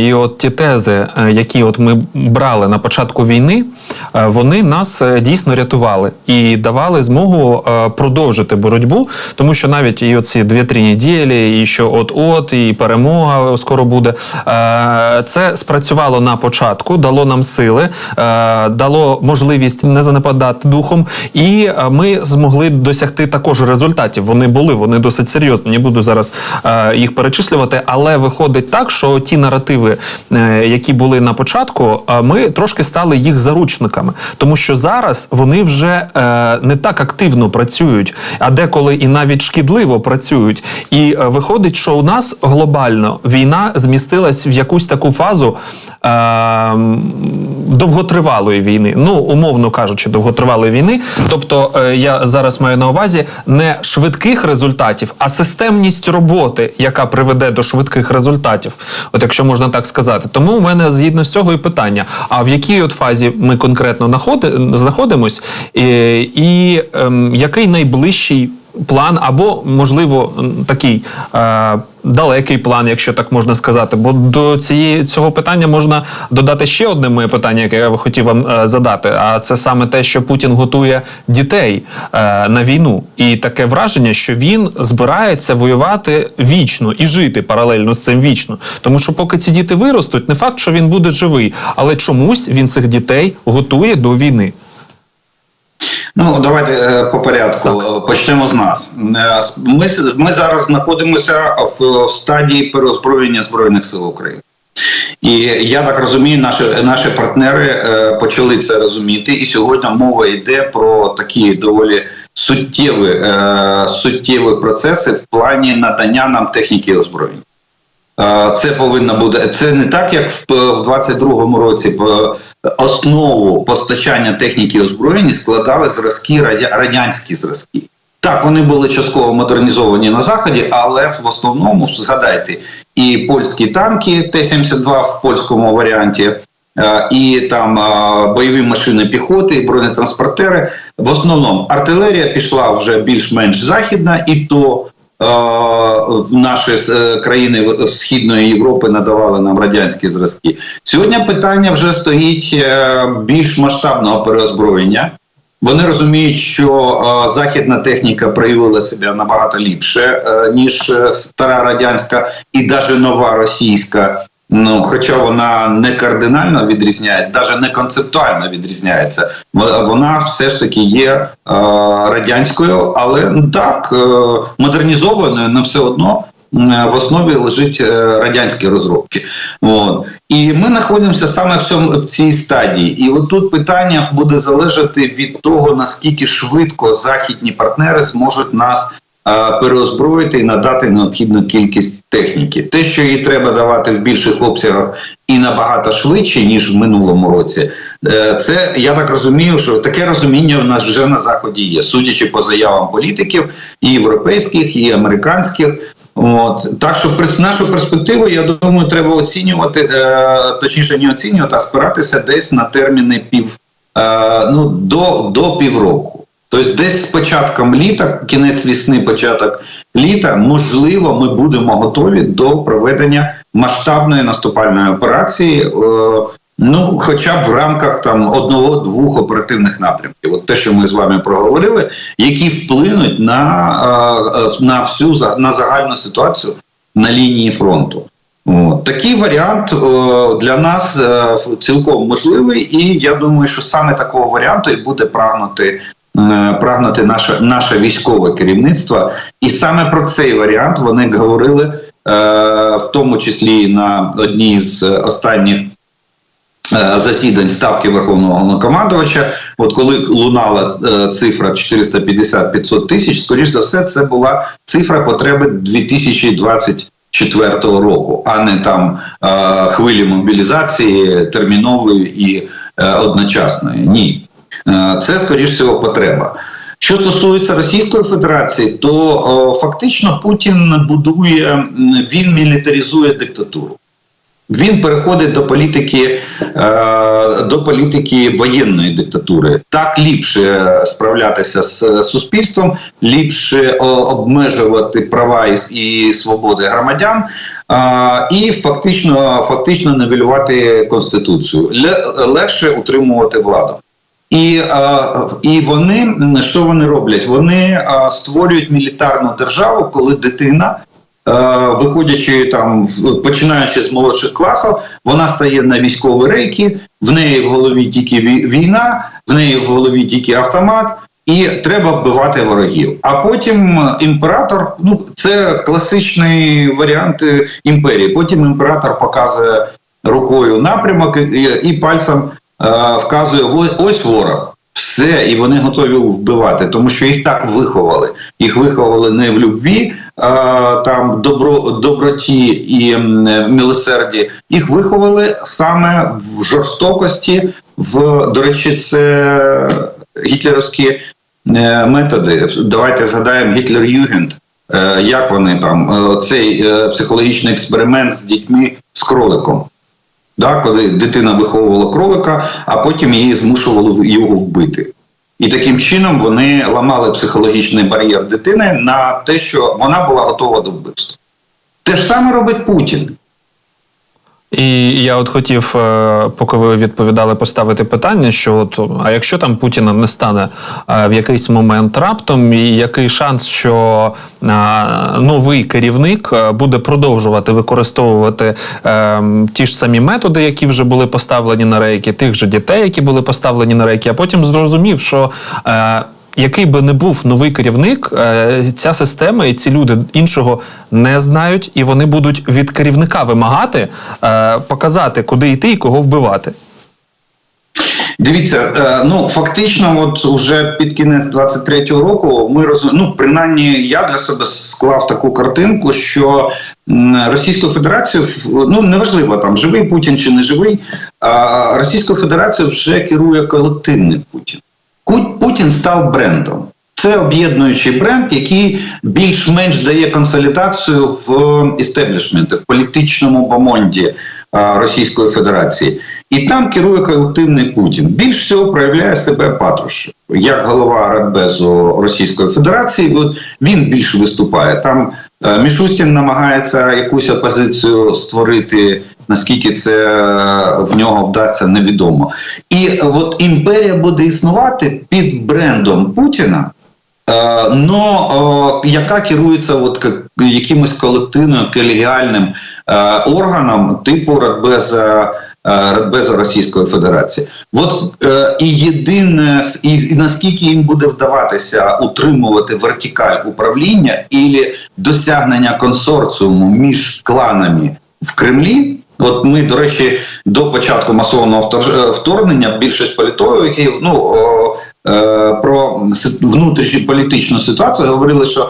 І от ті тези, е, які от ми брали на початку війни, е, вони нас е, дійсно рятували і давали змогу продовжити боротьбу, тому що навіть і оці дві-три неділі, і що от-от, і перемога скоро буде. Це спрацювало на початку, дало нам сили, дало можливість не занепадати духом, і ми змогли досягти також результатів. Вони були, вони досить серйозні. Не буду зараз їх перечислювати, але виходить так, що ті наративи, е, які були на початку, ми трошки стали їх заручниками, тому що зараз вони вже е, не так активно працюють, а деколи і навіть шкідливо працюють. І е, виходить, що у нас глобально війна змістилась в якусь таку фазу. Довготривалої війни, ну умовно кажучи, довготривалої війни. Тобто, е, я зараз маю на увазі не швидких результатів, а системність роботи, яка приведе до швидких результатів, от якщо можна так сказати. Тому у мене згідно з цього і питання: а в якій от фазі ми конкретно находи- знаходимось, і, і ем, який найближчий план, або, можливо, такий е, далекий план, якщо так можна сказати. Бо до цієї цього питання можна додати ще одне моє питання, яке я хотів вам е, задати. А це саме те, що Путін готує дітей е, на війну, і таке враження, що він збирається воювати вічно і жити паралельно з цим вічно. Тому що поки ці діти виростуть, не факт, що він буде живий, але чомусь він цих дітей готує до війни. Ну, давайте е, по порядку Е, почнемо з нас. Е, Ми, ми зараз знаходимося в, в стадії переозброєння Збройних сил України. І я так розумію, наші, наші партнери е, почали це розуміти, і сьогодні мова йде про такі доволі суттєві, е, суттєві процеси в плані надання нам техніки озброєння. Е, Це повинно бути це не так, як в, в 22-му році. Основу постачання техніки озброєння складали зразки радянські зразки. Так, вони були частково модернізовані на заході, але в основному згадайте і польські танки Т-72 в польському варіанті, е, і там е, бойові машини піхоти, і бронетранспортери. В основному артилерія пішла вже більш-менш західна, і то е, наші е, країни Східної Європи надавали нам радянські зразки. Сьогодні питання вже стоїть е, більш масштабного переозброєння. Вони розуміють, що е, західна техніка проявила себе набагато ліпше, ніж стара радянська і навіть нова російська. Ну, хоча вона не кардинально відрізняє, навіть не концептуально відрізняється. Вона все ж таки є е, радянською, але ну, так е, модернізованою, але все одно в основі лежить е, радянські розробки. От. І ми знаходимося саме в цьому в цій стадії. І от тут питання буде залежати від того, наскільки швидко західні партнери зможуть нас переозброїти і надати необхідну кількість техніки. Те, що їй треба давати в більших обсягах і набагато швидше ніж в минулому році, е, це я так розумію, що таке розуміння у нас вже на заході є, судячи по заявам політиків і європейських, і американських. От так що нашу перспективу, я думаю, треба оцінювати, е, точніше, не оцінювати, а спиратися десь на терміни пів е, ну до, до півроку. Тобто, десь з початком літа, кінець весни, початок літа, можливо, ми будемо готові до проведення масштабної наступальної операції. Е, Ну, хоча б в рамках там одного-двох оперативних напрямків, от те, що ми з вами проговорили, які вплинуть на, е, е, на всю на загальну ситуацію на лінії фронту. От. Такий варіант е, для нас цілком можливий, і я думаю, що саме такого варіанту і буде прагнути. Е, Прагнути наше наше військове керівництво, і саме про цей варіант вони говорили, е, в тому числі на одній з останніх е, засідань ставки Верховного Головнокомандувача. От коли лунала е, цифра 450-500 тисяч, скоріш за все, це була цифра потреби 2024 року, а не там е, хвилі мобілізації термінової і е, одночасної. Ні, це скоріш всього потреба. Що стосується Російської Федерації, то о, фактично Путін будує, він мілітаризує диктатуру. Він переходить до політики е, до політики воєнної диктатури. Так ліпше справлятися з е, суспільством, ліпше обмежувати права і, свободи громадян. е, І фактично фактично нивелювати конституцію Ле- легше утримувати владу. І, і вони що вони роблять? Вони створюють мілітарну державу, коли дитина, виходячи там, починаючи з молодших класів, вона стає на військові рейки, в неї в голові тільки вій- війна, в неї в голові тільки автомат. І треба вбивати ворогів. А потім імператор, ну це класичний варіант е, імперії. Потім імператор показує рукою напрямок і, і пальцем вказує ось, ворог. Все, і вони готові вбивати, тому що їх так виховали. Їх виховали не в любві, а там добро, доброті і милосерді. Їх виховали саме в жорстокості. В до речі, це гітлерівські е, методи. Давайте згадаємо Гітлер-Югенд. Е, Як вони там е, цей е, психологічний експеримент з дітьми з кроликом. Да, коли дитина виховувала кролика, а потім її змушували його вбити. І таким чином вони ламали психологічний бар'єр дитини на те, що вона була готова до вбивства. Те ж саме робить Путін. І я от хотів, е, поки ви відповідали, поставити питання, що от, а якщо там Путіна не стане е, в якийсь момент раптом, і який шанс, що е, новий керівник буде продовжувати використовувати ті ж самі методи, які вже були поставлені на рейки, тих же дітей, які були поставлені на рейки, а потім зрозумів, що. Який би не був новий керівник, е, ця система і ці люди іншого не знають, і вони будуть від керівника вимагати е, показати, куди йти і кого вбивати. Дивіться, е, ну фактично, от уже під кінець 23-го року ми розуміємо, ну принаймні я для себе склав таку картинку, що м, Російською Федерацією, ну неважливо там живий Путін чи не живий, Російською Федерацією вже керує колективний Путін. Путін став брендом. Це об'єднуючий бренд, який більш-менш дає консолідацію в істеблішменті, в політичному бомонді Російської Федерації. І там керує колективний Путін. Більш всього проявляє себе Патрушев. Як голова Радбезу Російської Федерації, він більше виступає. Там е, Мішустін намагається якусь опозицію створити. Наскільки це е, в нього вдасться, невідомо. І от імперія буде існувати під брендом Путіна. Е, но е, яка керується от якимось колективним колегіальним е, органом типу Радбеза, е, Радбеза Російської Федерації. От е, і єдине, і, і наскільки їм буде вдаватися утримувати вертикаль управління і досягнення консорціуму між кланами в Кремлі. От ми, до речі, до початку масового е, вторгнення більшість політологів ну, е, про внутрішню політичну ситуацію говорили, що е,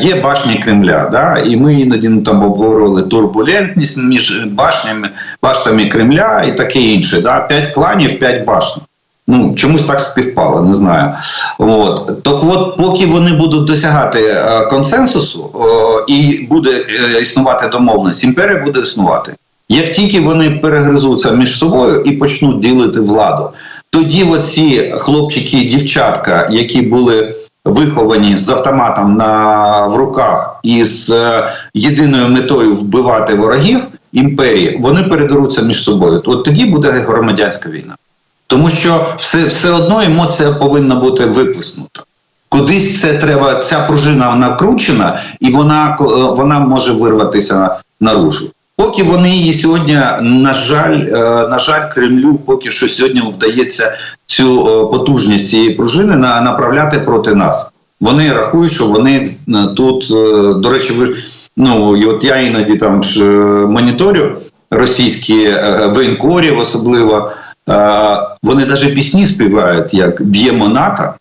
є башні Кремля, да? і ми іноді ну, там обговорювали турбулентність між башнями, баштами Кремля і таке інше. Да? П'ять кланів, п'ять башень. Ну, чомусь так співпало, не знаю. От. Так от, поки вони будуть досягати е, консенсусу о, і буде е, існувати домовленість, імперія буде існувати. Як тільки вони перегризуться між собою і почнуть ділити владу, тоді оці хлопчики і дівчатка, які були виховані з автоматом на, в руках і з е, єдиною метою вбивати ворогів імперії, вони передеруться між собою. От тоді буде громадянська війна. Тому що все, все одно емоція повинна бути виплеснута. Кудись це треба, ця пружина накручена, і вона, е, вона може вирватися наружу. Поки вони її сьогодні, на жаль, е, на жаль, Кремлю поки що сьогодні вдається цю е, потужність цієї пружини направляти проти нас. Вони рахують, що вони е, тут, до речі, ви ну і от я іноді там ж моніторю російські воєнкорів, особливо. Вони навіть пісні співають, як б'ємо НАТО.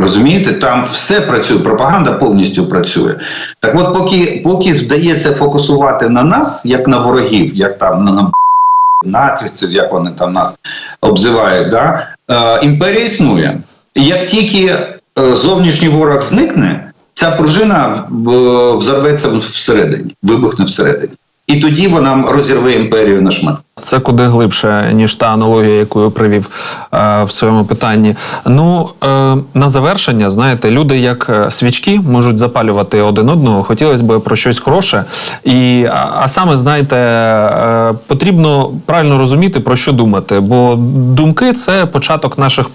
Розумієте, там все працює, пропаганда повністю працює. Так от, поки, поки вдається фокусувати на нас, як на ворогів, як там на, на натівців, як вони там нас обзивають, да? е, імперія існує. І як тільки е, зовнішній ворог зникне, ця пружина взорветься всередині, вибухне всередині. І тоді вона розірве імперію на шматки. Це куди глибше, ніж та аналогія, яку я привів е, в своєму питанні. Ну, е, на завершення, знаєте, люди як е, свічки можуть запалювати один одного. Хотілося б про щось хороше. І, а, а саме, знаєте, е, потрібно правильно розуміти, про що думати. Бо думки це початок наших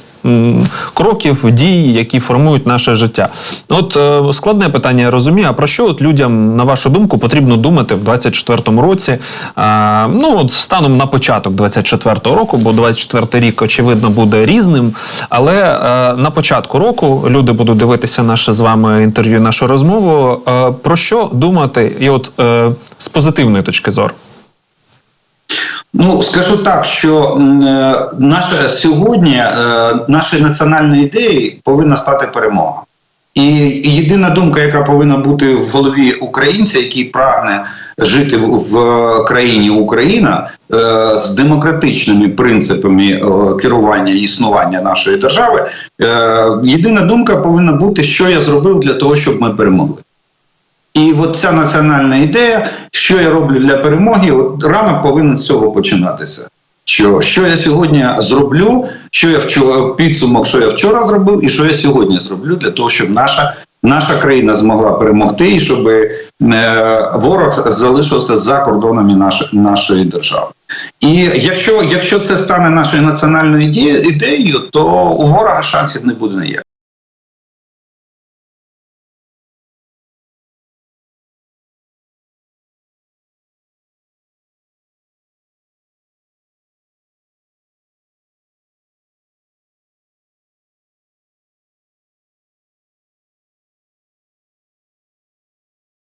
кроків, дій, які формують наше життя. От е, складне питання, я розумію. А про що от людям, на вашу думку, потрібно думати в 24-му році? А, ну, от станом на початок 24-го року, бо 24-й рік, очевидно, буде різним. Але е, на початку року люди будуть дивитися наше з вами інтерв'ю, нашу розмову. Е, про що думати, і от е, з позитивної точки зору? Ну скажу так, що е, наша сьогодні е, нашою національною повинна стати перемога. І єдина думка, яка повинна бути в голові українця, який прагне жити в, країні Україна е, з демократичними принципами керування і існування нашої держави, єдина думка повинна бути, що я зробив для того, щоб ми перемогли. І от ця національна ідея, що я роблю для перемоги, от ранок повинен з цього починатися. Що, що я сьогодні зроблю, що я вчора підсумок, що я вчора зробив, і що я сьогодні зроблю для того, щоб наша, наша країна змогла перемогти, і щоб е, ворог залишився за кордонами нашої, нашої держави. І якщо, якщо це стане нашою національною іде- ідеєю, то у ворога шансів не буде ніяких.